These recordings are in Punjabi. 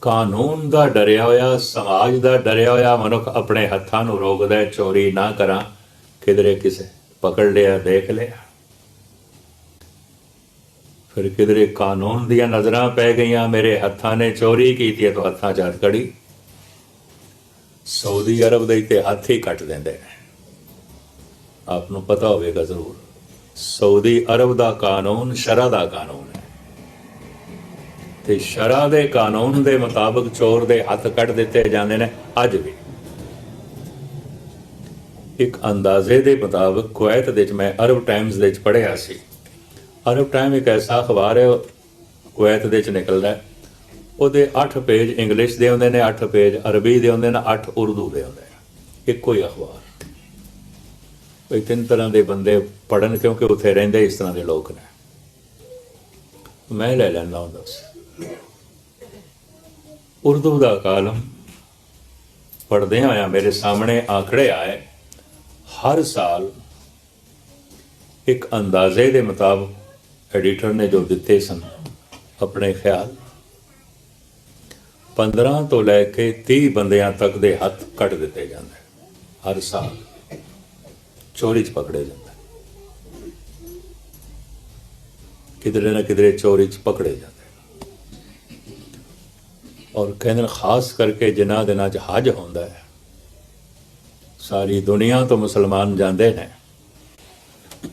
ਕਾਨੂੰਨ ਦਾ ਡਰਿਆ ਹੋਇਆ ਸਮਾਜ ਦਾ ਡਰਿਆ ਹੋਇਆ ਮਨੁੱਖ ਆਪਣੇ ਹੱਥਾਂ ਨੂੰ ਰੋਕਦਾ ਹੈ, ਚੋਰੀ ਨਾ ਕਰਾਂ। ਕਿਧਰੇ ਕਿਸੇ ਪਕੜ ਲਿਆ ਦੇਖ ਲਿਆ। ਫਿਰ ਕਿਧਰੇ ਕਾਨੂੰਨ ਦੀਆਂ ਨਜ਼ਰਾਂ ਪੈ ਗਈਆਂ ਮੇਰੇ ਹੱਥਾਂ ਨੇ ਚੋਰੀ ਕੀਤੀ ਹੈ ਤਾਂ ਹੱਥਾਂ 'ਚ ਹੱਥਕੜੀ ਸਾਊਦੀ ਅਰਬ ਦੇ ਤੇ ਹੱਥ ਹੀ ਕੱਟ ਦਿੰਦੇ ਨੇ। ਆਪ ਨੂੰ ਪਤਾ ਹੋਵੇਗਾ ਜ਼ਰੂਰ। ਸਾਊਦੀ ਅਰਬ ਦਾ ਕਾਨੂੰਨ ਸ਼ਰਾ ਦਾ ਕਾਨੂੰਨ ਹੈ। ਤੇ ਸ਼ਰਾ ਦੇ ਕਾਨੂੰਨ ਦੇ ਮੁਤਾਬਕ ਚੋਰ ਦੇ ਹੱਥ ਕੱਟ ਦਿੱਤੇ ਜਾਂਦੇ ਨੇ ਅੱਜ ਵੀ। ਇੱਕ ਅੰਦਾਜ਼ੇ ਦੇ ਮੁਤਾਬਕ ਕੁਵੈਤ ਦੇ ਵਿੱਚ ਮੈਂ ਅਰਬ ਟਾਈਮਜ਼ ਦੇ ਵਿੱਚ ਪੜ੍ਹਿਆ ਸੀ। ਅਰਬ ਟਾਈਮ ਇੱਕ ਐਸਾ ਅਖਬਾਰ ਹੈ, ਕੁਵੈਤ ਦੇ ਵਿੱਚ ਨਿਕਲਦਾ ਉਹਦੇ 8 ਪੇਜ ਇੰਗਲਿਸ਼ ਦੇ ਹੁੰਦੇ ਨੇ 8 ਪੇਜ ਅਰਬੀ ਦੇ ਹੁੰਦੇ ਨੇ 8 ਉਰਦੂ ਦੇ ਹੁੰਦੇ ਨੇ। ਇੱਕੋ ਹੀ ਅਖਬਾਰ। ਕੋਈ ਤਿੰਨ ਤਰ੍ਹਾਂ ਦੇ ਬੰਦੇ ਪੜਨ ਕਿਉਂਕਿ ਉੱਥੇ ਰਹਿੰਦੇ ਇਸ ਤਰ੍ਹਾਂ ਦੇ ਲੋਕ ਨੇ। ਮੈਂ ਲੈ ਲੈਂਦਾ ਹੁੰਦਾ ਸੀ ਉਰਦੂ ਦਾ ਕਾਲਮ ਪੜ੍ਹਦੇ ਹੋਇਆ ਮੇਰੇ ਸਾਹਮਣੇ ਆંકੜੇ ਆਏ, ਹਰ ਸਾਲ ਇੱਕ ਅੰਦਾਜ਼ੇ ਦੇ ਮੁਤਾਬਕ ਐਡੀਟਰ ਨੇ ਜੋ ਦਿੱਤੇ ਸਨ ਆਪਣੇ ਖਿਆਲ 15 ਤੋਂ ਲੈ ਕੇ 30 ਬੰਦਿਆਂ ਤੱਕ ਦੇ ਹੱਥ ਕੱਟ ਦਿੱਤੇ ਜਾਂਦੇ ਹਰ ਸਾਲ ਚੋਰੀ ਚ ਪਕੜੇ ਜਾਂਦੇ ਕਿਧਰੇ ਨਾ ਕਿਧਰੇ ਚੋਰੀ ਚ ਪਕੜੇ ਜਾਂਦੇ ਔਰ ਕਹਿੰਦੇ ਨੇ, ਖਾਸ ਕਰਕੇ ਜਿਨ੍ਹਾਂ ਦਿਨਾਂ ਚ ਹਜ ਹੁੰਦਾ ਹੈ। ਸਾਰੀ ਦੁਨੀਆ ਤੋਂ ਮੁਸਲਮਾਨ ਜਾਂਦੇ ਨੇ।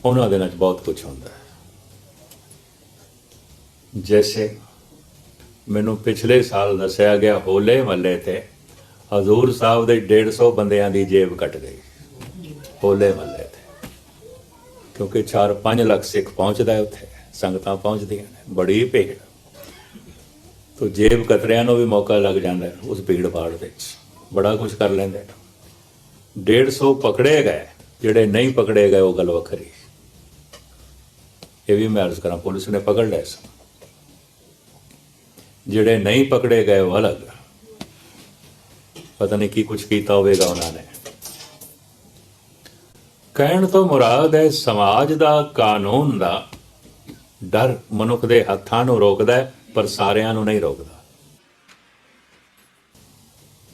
ਉਹਨਾਂ ਦਿਨਾਂ ਚ ਬਹੁਤ ਕੁਝ ਹੁੰਦਾ ਹੈ। ਜੈਸੇ ਮੈਨੂੰ ਪਿਛਲੇ ਸਾਲ ਦੱਸਿਆ ਗਿਆ, ਹੋਲੇ ਮਹੱਲੇ ਤੇ ਹਜ਼ੂਰ ਸਾਹਿਬ ਦੇ 150 ਬੰਦਿਆਂ ਦੀ ਜੇਬ ਕੱਟ ਗਈ। ਹੋਲੇ ਮਹੱਲੇ ਤੇ। ਕਿਉਂਕਿ 4-5 ਲੱਖ ਸਿੱਖ ਪਹੁੰਚਦਾ ਉੱਥੇ। ਸੰਗਤਾਂ ਪਹੁੰਚਦੀਆਂ ਨੇ। ਬੜੀ ਭੀੜ। ਤੋ ਜੇਬ ਕਤਰਿਆਂ ਨੂੰ ਵੀ ਮੌਕਾ ਲੱਗ ਜਾਂਦਾ ਉਸ ਭੀੜ ਭਾੜ ਵਿੱਚ। ਬੜਾ ਕੁਝ ਕਰ ਲੈਂਦੇ ਨੇ। 150 ਪਕੜੇ ਗਏ। ਜਿਹੜੇ ਨਹੀਂ ਪਕੜੇ ਗਏ, ਉਹ ਗੱਲ ਵੱਖਰੀ ਇਹ ਵੀ ਮੈਂ ਅਰਜ਼ ਕਰਾਂ, ਪੁਲਿਸ ਨੇ ਪਕੜ ਲਏ ਸਨ ਜਿਹੜੇ ਨਹੀਂ ਪਕੜੇ ਗਏ, ਉਹ ਅਲੱਗ। ਪਤਾ ਨਹੀਂ ਕੀ ਕੁਝ ਕੀਤਾ ਹੋਵੇਗਾ ਉਹਨਾਂ ਨੇ। ਕਹਿਣ ਤੋਂ ਮੁਰਾਦ ਹੈ, ਸਮਾਜ ਦਾ ਕਾਨੂੰਨ ਦਾ ਡਰ ਮਨੁੱਖ ਦੇ ਹੱਥਾਂ ਨੂੰ ਰੋਕਦਾ ਹੈ। ਪਰ ਸਾਰਿਆਂ ਨੂੰ ਨਹੀਂ ਰੋਕਦਾ।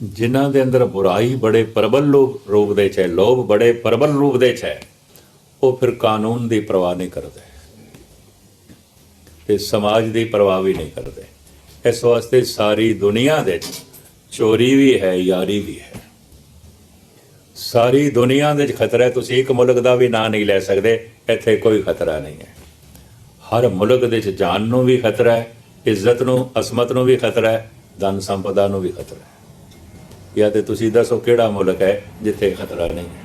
ਜਿਨ੍ਹਾਂ ਦੇ ਅੰਦਰ ਬੁਰਾਈ ਬੜੇ ਪ੍ਰਬਲ ਲੋਭ ਰੂਪ ਦੇ ਚ ਹੈ ਲੋਭ ਬੜੇ ਪ੍ਰਬਲ ਰੂਪ ਦੇ ਚ ਹੈ ਉਹ ਫਿਰ ਕਾਨੂੰਨ ਦੀ ਪਰਵਾਹ ਨਹੀਂ ਕਰਦੇ। ਤੇ ਸਮਾਜ ਦੀ ਪਰਵਾਹ ਵੀ ਨਹੀਂ ਕਰਦੇ। ਇਸ ਵਾਸਤੇ ਸਾਰੀ ਦੁਨੀਆ ਦੇ ਵਿੱਚ ਚੋਰੀ ਵੀ ਹੈ, ਯਾਰੀ ਵੀ ਹੈ। ਸਾਰੀ ਦੁਨੀਆ ਦੇ ਵਿੱਚ ਖਤਰਾ ਹੈ, ਤੁਸੀਂ ਇੱਕ ਮੁਲਕ ਦਾ ਵੀ ਨਾਂ ਨਹੀਂ ਲੈ ਸਕਦੇ, ਇੱਥੇ ਕੋਈ ਖਤਰਾ ਨਹੀਂ ਹੈ। ਹਰ ਮੁਲਕ ਦੇ ਵਿੱਚ ਜਾਨ ਨੂੰ ਵੀ ਖਤਰਾ ਹੈ ਇੱਜ਼ਤ ਨੂੰ, ਅਸਮਤ ਨੂੰ ਵੀ ਖਤਰਾ ਹੈ, ਧਨ ਸੰਪਦਾ ਨੂੰ ਵੀ ਖਤਰਾ ਹੈ। ਜਾਂ ਤੇ ਤੁਸੀਂ ਦੱਸੋ ਕਿਹੜਾ ਮੁਲਕ ਹੈ ਜਿੱਥੇ ਖਤਰਾ ਨਹੀਂ ਹੈ?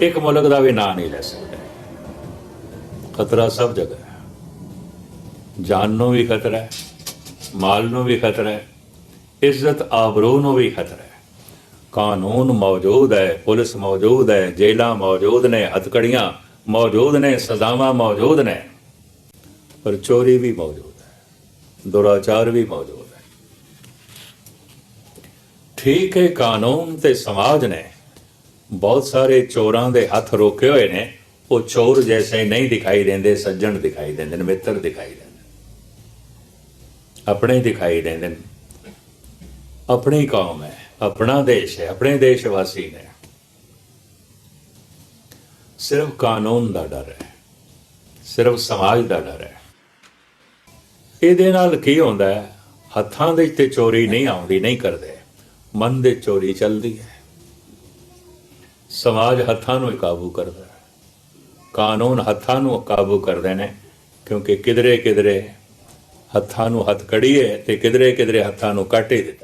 ਇੱਕ ਮੁਲਕ ਦਾ ਵੀ ਨਾਂ ਨਹੀਂ ਲੈ ਸਕਦਾ। ਖਤਰਾ ਸਭ ਜਗ੍ਹਾ ਹੈ। ਜਾਨ ਨੂੰ ਵੀ ਖਤਰਾ ਹੈ, ਮਾਲ ਨੂੰ ਵੀ ਖਤਰਾ ਹੈ, ਇੱਜ਼ਤ ਆਬਰੂ ਨੂੰ ਵੀ ਖਤਰਾ ਹੈ। ਕਾਨੂੰਨ ਮੌਜੂਦ ਹੈ, ਪੁਲਿਸ ਮੌਜੂਦ ਹੈ ਜੇਲਾਂ ਮੌਜੂਦ ਨੇ, ਹਥਕੜੀਆਂ ਮੌਜੂਦ ਨੇ, ਸਜ਼ਾਵਾਂ ਮੌਜੂਦ ਨੇ। ਪਰ ਚੋਰੀ ਵੀ ਮੌਜੂਦ ਹੈ, ਦੁਰਾਚਾਰ ਵੀ ਮੌਜੂਦ ਹੈ। ਠੀਕ ਹੈ, ਕਾਨੂੰਨ ਤੇ ਸਮਾਜ ਨੇ ਬਹੁਤ ਸਾਰੇ ਚੋਰਾਂ ਦੇ ਹੱਥ ਰੋਕੇ ਹੋਏ ਨੇ। ਉਹ ਚੋਰ ਜੈਸੇ ਨਹੀਂ ਦਿਖਾਈ ਦਿੰਦੇ, ਸੱਜਣ ਦਿਖਾਈ ਦਿੰਦੇ ਨੇ, ਮਿੱਤਰ ਦਿਖਾਈ ਦਿੰਦੇ ਨੇ। ਆਪਣੇ ਦਿਖਾਈ ਦਿੰਦੇ ਨੇ। ਆਪਣੀ ਕੌਮ ਹੈ, ਆਪਣਾ ਦੇਸ਼ ਹੈ, ਆਪਣੇ ਦੇਸ਼ ਵਾਸੀ ਨੇ। ਸਿਰਫ ਕਾਨੂੰਨ ਦਾ ਡਰ ਹੈ, ਸਿਰਫ ਸਮਾਜ ਦਾ ਡਰ ਹੈ। ਇਹਦੇ ਨਾਲ ਕੀ ਹੁੰਦਾ ਹੈ? ਹੱਥਾਂ ਦੇ ਤੇ ਚੋਰੀ ਨਹੀਂ ਆਉਂਦੀ, ਨਹੀਂ ਕਰਦੇ। ਮਨ ਦੇ ਚੋਰੀ ਚੱਲਦੀ ਹੈ। ਸਮਾਜ ਹੱਥਾਂ ਨੂੰ ਹੀ ਕਾਬੂ ਕਰਦਾ ਹੈ। ਕਾਨੂੰਨ ਹੱਥਾਂ ਨੂੰ ਕਾਬੂ ਕਰਦੇ ਨੇ, ਕਿਉਂਕਿ ਕਿਧਰੇ ਕਿਧਰੇ ਹੱਥਾਂ ਨੂੰ ਹੱਥ ਕੜੀਏ ਤੇ ਕਿਧਰੇ ਕਿਧਰੇ ਹੱਥਾਂ ਨੂੰ ਕੱਟ ਹੀ ਦਿੱਤਾ।